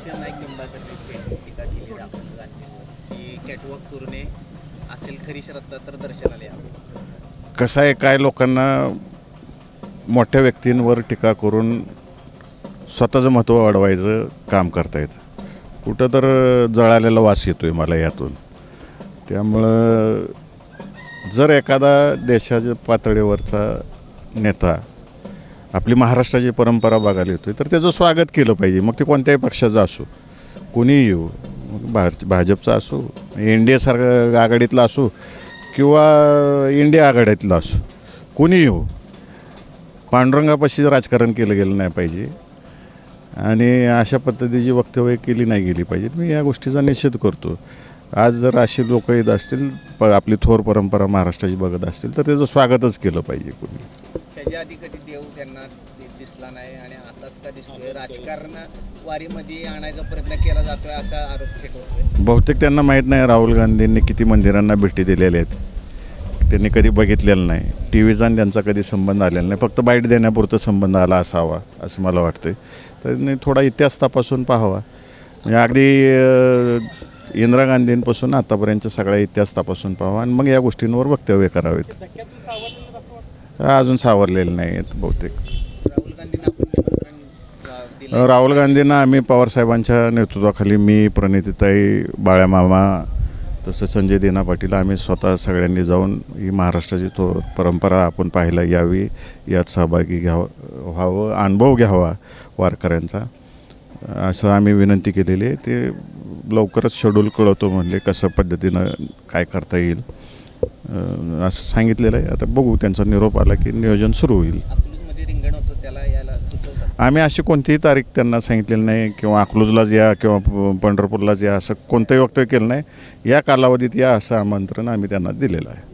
हास्य नाईक निंबाळकर टीका केली राहुल गांधींवर की कॅटवॉक तुरणे असेल खरी श्रद्धा तर दर्शनाला यावं. कसं आहे काय लोकांना मोठ्या व्यक्तींवर टीका करून स्वतःचं महत्त्व वाढवायचं काम करतायत? कुठं तर जळालेला वास येतो आहे मला यातून. त्यामुळं जर एखादा देशाच्या पातळीवरचा नेता आपली महाराष्ट्राची परंपरा बघायला येतोय तर त्याचं स्वागत केलं पाहिजे. मग ते कोणत्याही पक्षाचं असो कोणीही येऊ मग भार भाजपचा असो एन डी एसारखं आघाडीतला असो किंवा इंडिया आघाडीतला असो कोणी येऊ. पांडुरंगापाशी राजकारण केलं गेलं नाही पाहिजे. आणि अशा पद्धतीची वक्तव्य केली नाही गेली पाहिजेत मी या गोष्टीचा निषेध करतो. आज जर अशी लोक येत असतील प आपली थोर परंपरा महाराष्ट्राची बघत असतील तर त्याचं स्वागतच केलं पाहिजे कोणी. त्याच्या आधी कधी देव त्यांना दिसला नाही आणि आताच का दिसतोय? राजकारण वारीमध्ये आणायचा प्रयत्न केला जातोय असा आरोप थेट होतोय. बहुतेक त्यांना माहीत नाही राहुल गांधींनी किती मंदिरांना भेटी दिलेल्या आहेत. त्यांनी कधी बघितलेलं नाही. टी व्हीचा आणि त्यांचा कधी संबंध आलेला नाही. फक्त बाईट देण्यापुरतं संबंध आला असावा असं मला वाटतं त्यांनी थोडा इतिहास तपासून पाहावा. म्हणजे अगदी इंदिरा गांधींपासून आतापर्यंतचा सगळा इतिहास तपासून पाहावा आणि मग या गोष्टींवर वक्तव्य करावेत. अजून सावरलेले नाही आहेत बहुतेक. राहुल गांधींना आम्ही पवारसाहेबांच्या नेतृत्वाखाली मी प्रणितीताई बाळ्यामामा तसं संजय देना पाटील आम्ही स्वतः सगळ्यांनी जाऊन ही महाराष्ट्राची तो परंपरा आपण पाहायला यावी यात सहभागी घ्यावं व्हावं अनुभव घ्यावा वारकऱ्यांचा. असं आम्ही विनंती केलेली आहे. ते लवकरच शेड्यूल कळवतो म्हणले कसं पद्धतीनं काय करता येईल. असं सांगितलेलं आहे. आता बघू त्यांचा निरोप आला की नियोजन सुरू होईल. आम्ही अशी कोणतीही तारीख त्यांना सांगितलेली नाही किंवा अकलूजलाच या किंवा पंढरपूरलाच या असं कोणतंही वक्तव्य केलं नाही. या कालावधीत या असं आमंत्रण आम्ही त्यांना दिलेलं आहे.